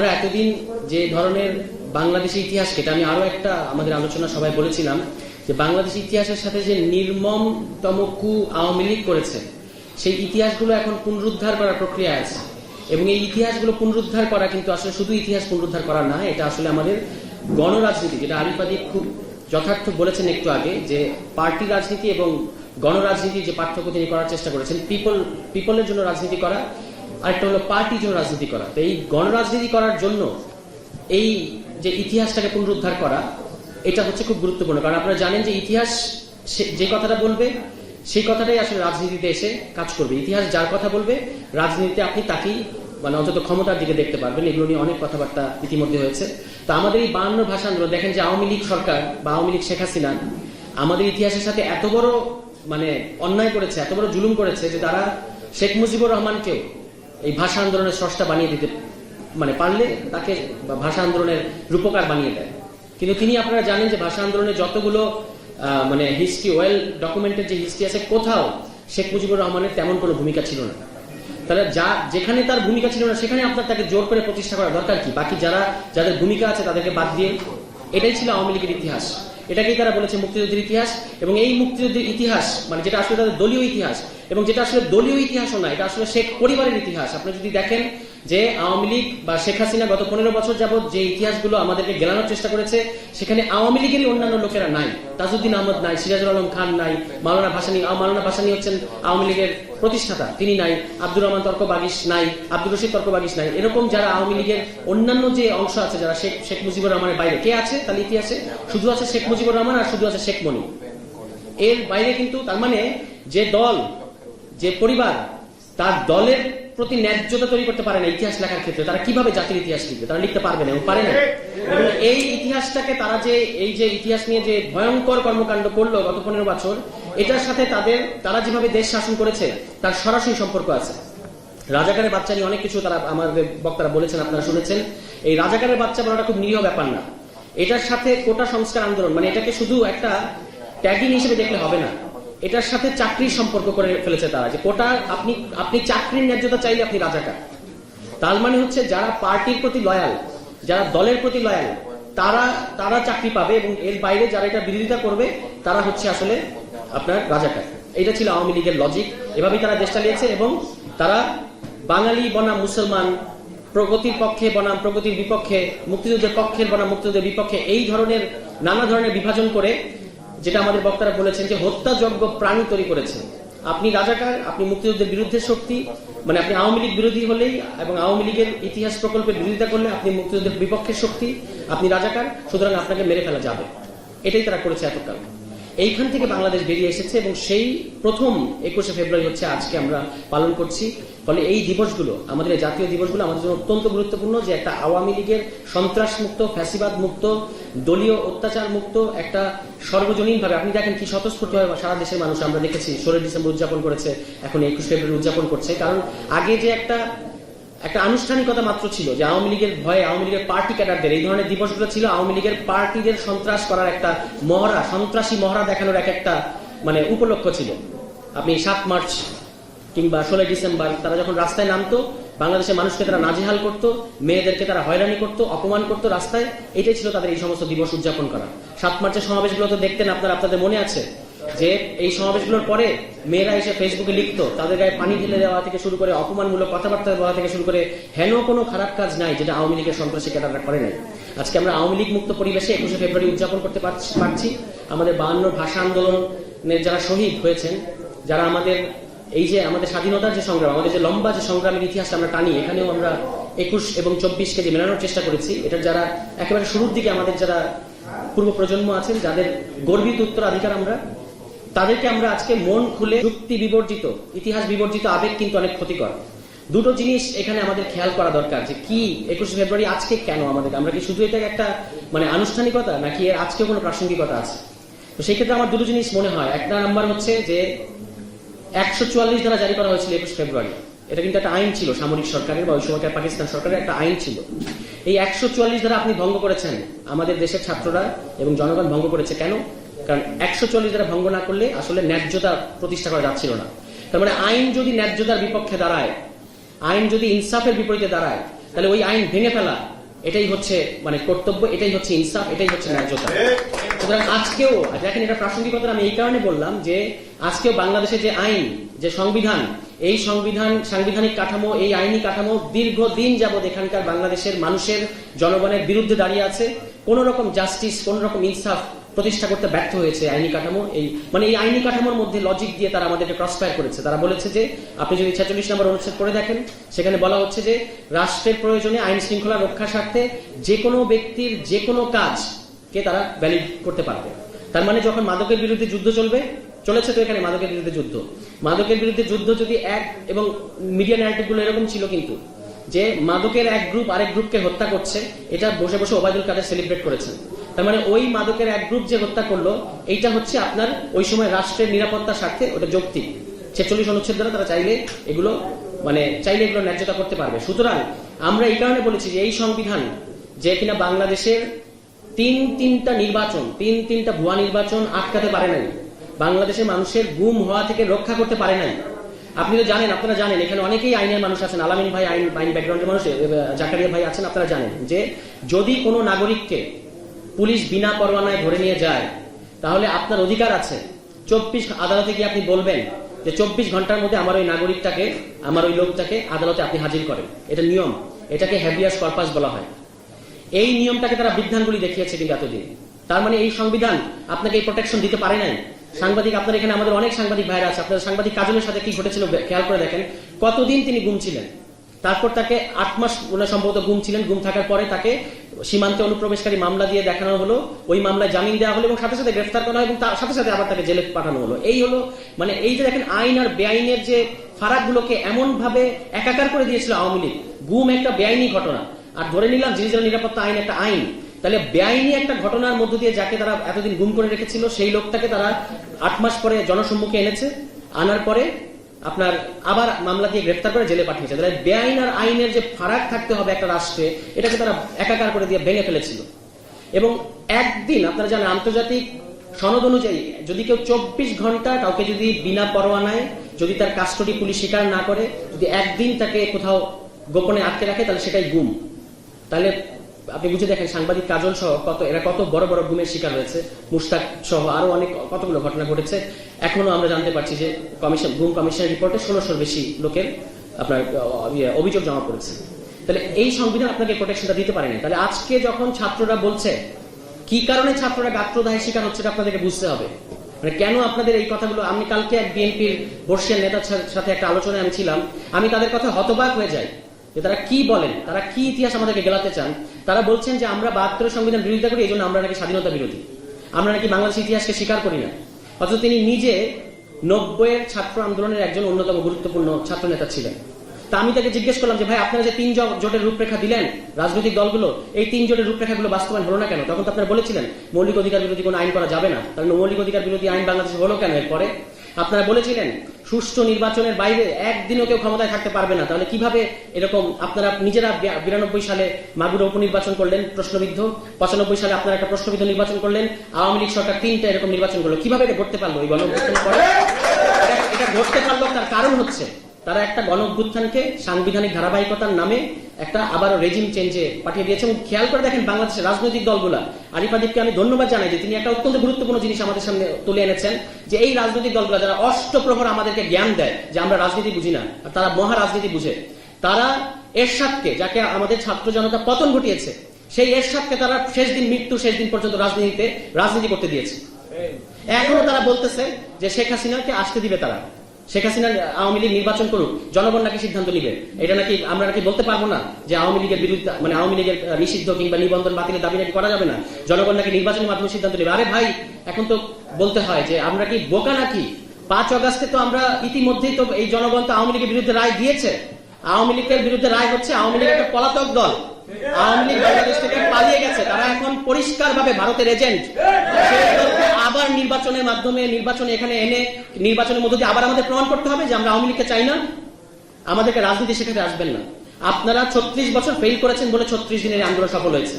আমরা এতদিন যে ধরনের বাংলাদেশের ইতিহাসকে এটা আমি আরও একটা আমাদের আলোচনা সবাই বলেছিলাম, যে বাংলাদেশের ইতিহাসের সাথে যে নির্মমতম কু আওয়ামী লীগ করেছে, সেই ইতিহাসগুলো এখন পুনরুদ্ধার করার প্রক্রিয়া আছে। এবং এই ইতিহাসগুলো পুনরুদ্ধার করা কিন্তু আসলে শুধু ইতিহাস পুনরুদ্ধার করা না, এটা আসলে আমাদের গণরাজনীতি, যেটা আরিফাদি খুব যথার্থ বলেছেন একটু আগে, যে পার্টি রাজনীতি এবং গণরাজনীতি যে পার্থক্য তিনি করার চেষ্টা করেছেন, পিপল, পিপলের জন্য রাজনীতি করা আরেকটা হলো পার্টির জন্য রাজনীতি করা। তো এই গণরাজনীতি করার জন্য এই যে ইতিহাসটাকে পুনরুদ্ধার করা, এটা হচ্ছে খুব গুরুত্বপূর্ণ। কারণ আপনারা জানেন যে ইতিহাস যে কথাটা বলবে, সেই কথাটাই আসলে রাজনীতিতে এসে কাজ করবে। ইতিহাস যার কথা বলবে, রাজনীতিতে আপনি তাকেই মানে অন্তত ক্ষমতার দিকে দেখতে পারবেন। এগুলো নিয়ে অনেক কথাবার্তা ইতিমধ্যে হয়েছে। তো আমাদের এই বান্ন ভাষা আন্দোলন দেখেন যে আওয়ামী লীগ সরকার বা আওয়ামী লীগ শেখ হাসিনা, আমাদের ইতিহাসের সাথে এত বড় মানে অন্যায় করেছে, এত বড় জুলুম করেছে যে তারা শেখ মুজিবুর রহমানকেও এই ভাষা আন্দোলনের স্রষ্টা বানিয়ে দিতে মানে পারলে তাকে ভাষা আন্দোলনের রূপকার বানিয়ে দেয়। কিন্তু তিনি আপনারা জানেন যে ভাষা আন্দোলনে যতগুলো মানে হিস্ট্রি ওয়েল ডকুমেন্টের যে হিস্ট্রি আছে, কোথাও শেখ মুজিবুর রহমানের তেমন কোনো ভূমিকা ছিল না। তাহলে যা, যেখানে তার ভূমিকা ছিল না, সেখানে আপনার তাকে জোর করে প্রতিষ্ঠা করা দরকার কি? বাকি যারা, যাদের ভূমিকা আছে তাদেরকে বাদ দিয়ে, এটাই ছিল আওয়ামী লীগের ইতিহাস। এটাকেই তারা বলেছে মুক্তিযুদ্ধের ইতিহাস এবং এই মুক্তিযুদ্ধের ইতিহাস মানে যেটা আসলে তাদের দলীয় ইতিহাস এবং যেটা আসলে দলীয় ইতিহাসও না, এটা আসলে শেখ পরিবারের ইতিহাস। আপনি যদি দেখেন যে আওয়ামী লীগ বা শেখ হাসিনা গত পনেরো বছর যাবত যে ইতিহাসগুলো আমাদেরকে গেলানোর চেষ্টা করেছে, সেখানে আওয়ামী লীগেরই অন্যান্য লোকেরা নাই। তাজউদ্দিন আহমদ নাই, সিরাজুল আলম খান নাই, মাওলানা ভাসানী মাওলানা ভাসানী হচ্ছেন আওয়ামী লীগের প্রতিষ্ঠাতা, তিনি নাই, আব্দুর রহমান তর্ক বাগিস নাই, আব্দুর রশিদ তর্ক বাগিস নাই। এরকম যারা আওয়ামী লীগের অন্যান্য যে অংশ আছে, যারা শেখ শেখ মুজিবুর রহমানের বাইরে, কে আছে তাহলে ইতিহাসে? শুধু আছে শেখ মুজিবুর রহমান আর শুধু আছে শেখ মনি এর বাইরে কিন্তু তার মানে যে দল যে পরিবার তার দলের প্রতি ন্যায্যতা তৈরি করতে পারে না ইতিহাস লেখার ক্ষেত্রে, তারা কীভাবে জাতির ইতিহাস লিখবে? তারা লিখতে পারবে না পারে না। এবং এই ইতিহাসটাকে তারা যে, এই যে ইতিহাস নিয়ে যে ভয়ঙ্কর কর্মকাণ্ড করল গত পনেরো বছর, এটার সাথে তাদের, তারা যেভাবে দেশ শাসন করেছে, তার সরাসরি সম্পর্ক আছে। রাজাকারের বাচ্চা নিয়ে অনেক কিছু তারা আমাদের বক্তারা বলেছেন, আপনারা শুনেছেন। এই রাজাকারের বাচ্চা বলাটা খুব নিরীহ ব্যাপার না। এটার সাথে কোটা সংস্কার আন্দোলন মানে এটাকে শুধু একটা ট্যাগিং হিসেবে দেখলে হবে না। এটার সাথে চাকরির সম্পর্ক করে ফেলেছে তারা, যে কোটা আপনি আপনি চাকরির ন্যায্যতা চাইলে আপনি রাজাকার। তার মানে হচ্ছে যারা পার্টির প্রতি লয়াল যারা দলের প্রতি লয়াল তারা তারা চাকরি পাবে এবং এর বাইরে যারা এটা বিরোধিতা করবে, তারা হচ্ছে আসলে আপনার রাজাকার। এটা ছিল আওয়ামী লীগের লজিক এভাবেই তারা দেশ চালিয়েছে এবং তারা বাঙালি বনাম মুসলমান, প্রগতির পক্ষে বনাম, প্রগতির বিপক্ষে, মুক্তিযুদ্ধের পক্ষের বনাম, মুক্তিযুদ্ধের বিপক্ষে এই ধরনের, নানা ধরনের বিভাজন করে যেটা আমাদের বক্তারা বলেছেন যে হত্যাযজ্ঞ প্রাণী তৈরি করেছেন আপনি রাজাকার, আপনি মুক্তিযুদ্ধের বিরুদ্ধে শক্তি মানে আপনি আওয়ামী লীগ বিরোধী হলেই এবং আওয়ামী লীগের ইতিহাস প্রকল্পের বিরোধিতা করলে আপনি মুক্তিযুদ্ধের বিপক্ষের শক্তি, আপনি রাজাকার, সুতরাং আপনাকে মেরে ফেলা যাবে। এটাই তারা করেছে এতকাল। এইখান থেকে বাংলাদেশ বেরিয়ে এসেছে এবং সেই প্রথম একুশে ফেব্রুয়ারি হচ্ছে আজকে আমরা পালন করছি। ফলে এই দিবসগুলো, আমাদের জাতীয় দিবসগুলো আমাদের জন্য অত্যন্ত গুরুত্বপূর্ণ যে একটা আওয়ামী লীগের সন্ত্রাস মুক্ত ফ্যাসিবাদ মুক্ত দলীয় অত্যাচার মুক্ত একটা সর্বজনীন ভাবে আপনি দেখেন কি স্বতঃস্ফূর্ত ভাবে সারা দেশের মানুষ আমরা দেখেছি ষোলোই ডিসেম্বর উদযাপন করেছে, এখন একুশ ফেব্রুয়ারি উদযাপন করছে। কারণ আগে যে একটা একটা আনুষ্ঠানিকতা মাত্র ছিল যে আওয়ামী লীগের ভয়ে আওয়ামী লীগের পার্টি ক্যাডারদের, এই ধরনের দিবসগুলো ছিল আওয়ামী লীগের পার্টিদের সন্ত্রাস করার একটা মহড়া, সন্ত্রাসী মহড়া দেখানোর এক একটা মানে উপলক্ষ ছিল। আপনি সাত মার্চ কিংবা ষোলোই ডিসেম্বর, তারা যখন রাস্তায় নামতো, বাংলাদেশের মানুষকে তারা নাজেহাল করতো, মেয়েদেরকে তারা হয়রানি করতো, অপমান করতো রাস্তায়, এটাই ছিল তাদের এই সমস্ত দিবস উদযাপন করা। সাত মার্চের সমাবেশগুলো তো দেখতেন আপনারা, আপনাদের মনে আছে? যে এই সমাবেশগুলোর পরে মেয়েরা এসে ফেসবুকে লিখতো, তাদের গায়ে পানি ঢেলে দেওয়া থেকে শুরু করে অপমানমূলক কথাবার্তা বলা থেকে শুরু করে হেন কোনো খারাপ কাজ নাই যেটা আওয়ামী লীগের সন্ত্রাসী ক্যাডাররা করে নাই। আজকে আমরা আওয়ামী লীগ মুক্ত পরিবেশে একুশে ফেব্রুয়ারি উদযাপন করতে পারছি- আমাদের বাহান্ন ভাষা আন্দোলনের যারা শহীদ হয়েছেন, যারা আমাদের এই যে আমাদের স্বাধীনতার যে সংগ্রাম, আমাদের যে লম্বা যে সংগ্রামের ইতিহাস আমরা টানি, এখানেও আমরা একুশ এবং চব্বিশ কেজি মেলানোর চেষ্টা করেছি। এটার যারা একেবারে শুরুর দিকে আমাদের যারা পূর্ব প্রজন্ম আছেন, যাদের গর্বিত উত্তরাধিকার আমরা তাদেরকে আমরা আজকে মন খুলে যুক্তি বিবর্জিত, ইতিহাস বিবর্জিত আবেগ কিন্তু অনেক ক্ষতিকর। দুটো জিনিস এখানে আমাদের খেয়াল করা দরকার যে কি একুশে ফেব্রুয়ারি আজকে কেন আমাদের, আমরা কি শুধু এটা একটা মানে আনুষ্ঠানিকতা নাকি এর আজকে কোনো প্রাসঙ্গিকতা আছে? তো সেই ক্ষেত্রে আমার দুটো জিনিস মনে হয়। একটা নাম্বার হচ্ছে যে একশো চুয়াল্লিশ দ্বারা জারি করা হয়েছিল একুশ ফেব্রুয়ারি। এটা কিন্তু একটা আইন ছিল, সামরিক সরকারের বা ওই সময়কার পাকিস্তান সরকারের একটা আইন ছিল। এই একশো চুয়াল্লিশ দ্বারা আপনি ভঙ্গ করেছেন আমাদের দেশের ছাত্ররা এবং জনগণ ভঙ্গ করেছে কেন? কারণ একশো চল্লিশ ধারা ভঙ্গ না করলে আসলে ন্যায্যতা প্রতিষ্ঠা করা যাচ্ছিল না। তার মানে আইন যদি ন্যায্যতার বিপক্ষে দাঁড়ায়, আইন যদি ইনসাফের বিপরীতে দাঁড়ায়, তাহলে ওই আইন ভেঙে ফেলা, এটাই হচ্ছে মানে কর্তব্য, এটাই হচ্ছে ইনসাফ, এটাই হচ্ছে ন্যায্যতা। সুতরাং আজকেও দেখেন এটা প্রাসঙ্গিকতা আমি এই কারণে বললাম যে আজকেও বাংলাদেশে যে আইন, যে সংবিধান, এই সংবিধান, সাংবিধানিক কাঠামো, এই আইনি কাঠামো দীর্ঘদিন যাবৎ এখানকার বাংলাদেশের মানুষের, জনগণের বিরুদ্ধে দাঁড়িয়ে আছে। কোন রকম জাস্টিস কোন রকম ইনসাফ প্রতিষ্ঠা করতে ব্যর্থ হয়েছে আইনি কাঠামো, এই মানে এই আইনি কাঠামোর মধ্যে লজিক দিয়ে তারা আমাদেরকে ক্রসফায়ার করেছে। তারা বলেছে যে, আপনি যদি ছেচল্লিশ নম্বর অনুচ্ছেদ করে দেখেন, সেখানে বলা হচ্ছে যে, রাষ্ট্রের প্রয়োজনে আইন শৃঙ্খলা রক্ষার স্বার্থে যে কোনো ব্যক্তির যে কোনো কাজ কে তারা ভ্যালিড করতে পারবে। তার মানে যখন মাদকের বিরুদ্ধে যুদ্ধ চলবে, চলেছে তো এখানে মাদকের বিরুদ্ধে যুদ্ধ। মাদকের বিরুদ্ধে যুদ্ধ যদি এক এবং মিডিয়া ন্যারেটিভগুলো এরকম ছিল কিন্তু, যে মাদকের এক গ্রুপ আরেক গ্রুপকে হত্যা করছে, এটা বসে বসে ওবায়দুল কাদের সেলিব্রেট করেছেন। তার মানে ওই মাদকের এক গ্রুপ যে হত্যা করল, এইটা হচ্ছে আপনার ওই সময় রাষ্ট্রের নিরাপত্তার স্বার্থে, ওটা যৌক্তিক। ছেচল্লিশ অনুচ্ছেদ দ্বারা তারা চাইলে এগুলো মানে চাইলে এগুলো ন্যায্যতা করতে পারবে। সুতরাং আমরা এই কারণে বলেছি যে এই সংবিধান যে কিনা বাংলাদেশের তিন তিনটা নির্বাচন, তিন তিনটা ভুয়া নির্বাচন আটকাতে পারে নাই। বাংলাদেশের মানুষের গুম হওয়া থেকে রক্ষা করতে পারে নাই। আপনি তো জানেন, আপনারা জানেন, এখানে অনেকেই আইনের মানুষ আছেন, আলামিন ভাই, আইন আইন ব্যাকগ্রাউন্ডের মানুষ জাকারিয়া ভাই আছেন, আপনারা জানেন যে যদি কোনো নাগরিককে পুলিশ বিনা পরোয়ানায় ধরে নিয়ে যায়, তাহলে আপনার অধিকার আছে। চব্বিশ আদালতে গিয়ে আপনি বলবেন যে চব্বিশ ঘণ্টার মধ্যে আমার ওই নাগরিকটাকে, আমার ওই লোকটাকে আদালতে আপনি হাজির করেন। এটা নিয়ম। এটাকে হ্যাবিয়াস পারপাস বলা হয়। এই নিয়মটাকে তারা বিধানগুলি দেখিয়েছে কিন্তু এতদিন। তার মানে এই সংবিধান আপনাকে এই প্রোটেকশন দিতে পারে নাই। সাংবাদিক, আপনার এখানে আমাদের অনেক সাংবাদিক ভাইরা আছে। আপনার সাংবাদিক কাজলের সাথে কি ঘটেছিল খেয়াল করে দেখেন। কতদিন তিনি গুম ছিলেন? তারপর তাকে আট মাস সম্ভবত গুম ছিলেন। গুম থাকার পরে তাকে সীমান্তে অনুপ্রবেশকারী মামলা দিয়ে দেখানো হলো, ওই মামলায় জামিন দেওয়া হলো এবং সাথে সাথে গ্রেফতার করা হয় এবং তার সাথে সাথে আবার তাকে জেলে পাঠানো হলো। এই হলো মানে এই যে দেখেন আইন আর বেআইনের যে ফারাকগুলোকে এমন ভাবে একাকার করে দিয়েছিল আওয়ামী লীগ, গুম একটা বেআইনি ঘটনা। আর ধরে নিলাম ডিজিটাল নিরাপত্তা আইন একটা আইন, তাহলে বেআইনি একটা ঘটনার মধ্য দিয়ে যাকে তারা এতদিন গুম করে রেখেছিল, সেই লোকটাকে তারা আট মাস পরে জনসম্মুখে এনেছে, আনার পরে আপনার আবার মামলা দিয়ে গ্রেফতার করে জেলে পাঠিয়েছে। তাহলে বেআইন আর আইনের যে ফারাক থাকতে হবে একটা রাষ্ট্রে, এটাকে তারা একাকার করে দিয়ে ভেঙে ফেলেছিল। এবং একদিন, আপনারা জানেন, আন্তর্জাতিক সনদ অনুযায়ী যদি কেউ চব্বিশ ঘণ্টা কাউকে যদি বিনা পরোয়ানায় যদি তার কাস্টডি পুলিশ স্বীকার না করে, যদি একদিন তাকে কোথাও গোপনে আটকে রাখে, তাহলে সেটাই গুম। তাহলে আপনি বুঝে দেখেন, সাংবাদিক কাজল সহ কত, এরা কত বড় বড় গুমের শিকার হয়েছে। মুস্তাক সহ আরও অনেক কতগুলো ঘটনা ঘটেছে। এখনও আমরা জানতে পারছি যে কমিশন গুম কমিশনের রিপোর্টে ষোলোশোর বেশি লোকের আপনার ইয়ে, অভিযোগ জমা পড়েছে। তাহলে এই সংবিধান আপনাকে প্রোটেকশনটা দিতে পারেনি। তাহলে আজকে যখন ছাত্ররা বলছে কি কারণে ছাত্ররা গাত্রদাহের শিকার হচ্ছে আপনাদেরকে বুঝতে হবে। মানে কেন আপনাদের এই কথাগুলো আমি কালকে এক বিএনপির বর্ষিয়ান নেতার সাথে একটা আলোচনায় আমি ছিলাম। আমি তাদের কথা হতবাক হয়ে যাই যে তারা কি বলেন তারা কি ইতিহাস আমাদেরকে গেলাতে চান। তারা বলছেন যে আমরা বাহাত্তর সংবিধান বিরোধিতা করি এই জন্য আমরা নাকি স্বাধীনতা বিরোধী। আমরা নাকি বাংলাদেশ ইতিহাসকে স্বীকার করি না। অথচ তিনি নিজে নব্বইয়ের ছাত্র আন্দোলনের একজন অন্যতম গুরুত্বপূর্ণ ছাত্র নেতা ছিলেন। তা আমি তাকে জিজ্ঞেস করলাম যে, ভাই, আপনারা যে তিন জোটের রূপরেখা দিলেন, রাজনৈতিক দলগুলো, এই তিন জোটের রূপরেখাগুলো বাস্তবায়ন হলো না কেন? তখন তো আপনারা বলেছিলেন, মৌলিক অধিকার বিরোধী কোনো আইন করা যাবে না। তাহলে মৌলিক অধিকার বিরোধী আইন বাংলাদেশে হলো কেন? এরপরে আপনারা বলেছিলেন, সুষ্ঠু নির্বাচনের বাইরে একদিনও কেউ ক্ষমতায় থাকতে পারবে না। তাহলে কীভাবে এরকম আপনারা নিজেরা বিরানব্বই সালে মাগুরা উপনির্বাচন করলেন, প্রশ্নবিদ্ধ। পঁচানব্বই সালে আপনারা একটা প্রশ্নবিদ্ধ নির্বাচন করলেন, আওয়ামী লীগ সরকার তিনটা এরকম নির্বাচন করল। কীভাবে এটা ঘটতে পারল? এই গণ এটা- ঘটতে পারল, তার কারণ হচ্ছে তারা একটা গণ সাংবিধানিক ধারাবাহিকতার নামে একটা আবারও রেজিম চেঞ্জে পাঠিয়ে দিয়েছে। এবং খেয়াল করে দেখেন বাংলাদেশের রাজনৈতিক দলগুলা, আরিফ আদিবকে আমি ধন্যবাদ জানাই যে তিনি একটা অত্যন্ত গুরুত্বপূর্ণ জিনিস আমাদের সামনে তুলে এনেছেন যে এই রাজনৈতিক দলগুলা যারা অষ্টপ্রহর আমাদেরকে জ্ঞান দেয় যে আমরা রাজনীতি বুঝি না, আর তারা মহা রাজনীতি বুঝে, তারা এরশাদকে, যাকে আমাদের ছাত্র জনতা পতন ঘটিয়েছে, সেই এরশাদকে তারা শেষ দিন মৃত্যু শেষ দিন পর্যন্ত রাজনীতিতে রাজনীতি করতে দিয়েছে। এখনও তারা বলতেছে যে শেখ হাসিনাকে আসতে দিবে তারা। শেখ হাসিনা আওয়ামী লীগ নির্বাচন করুক, জনগণ নাকি সিদ্ধান্ত নিবে? এটা নাকি আমরা নাকি বলতে পারব না যে আওয়ামী লীগের বিরুদ্ধে মানে আওয়ামী লীগের নিষিদ্ধ কিংবা নিবন্ধন বাতিলের দাবি নাকি করা যাবে না? জনগণ নাকি নির্বাচনের মাধ্যমে সিদ্ধান্ত নেবে? আরে ভাই, এখন তো বলতে হয় যে আমরা কি বোকা নাকি? পাঁচ অগাস্টে তো আমরা ইতিমধ্যেই তো এই জনগণ তো আওয়ামী লীগের বিরুদ্ধে রায় দিয়েছে। আওয়ামী লীগের বিরুদ্ধে রায় হচ্ছে আওয়ামী লীগ একটা পলাতক দল। আওয়ামী লীগ বাংলাদেশ থেকে পালিয়ে গেছে। তারা এখন পরিষ্কার ভাবে ভারতের এজেন্ট। আবার নির্বাচনের মাধ্যমে, নির্বাচনে এখানে এনে নির্বাচনের মধ্যে দিয়ে আবার আমাদের প্রমাণ করতে হবে যে আমরা আওয়ামী লীগকে চাই না। আমাদেরকে রাজনীতি সেখানে আসবেন না। আপনারা ছত্রিশ বছর ফেল করেছেন বলে ছত্রিশ দিনের আন্দোলন সফল হয়েছে।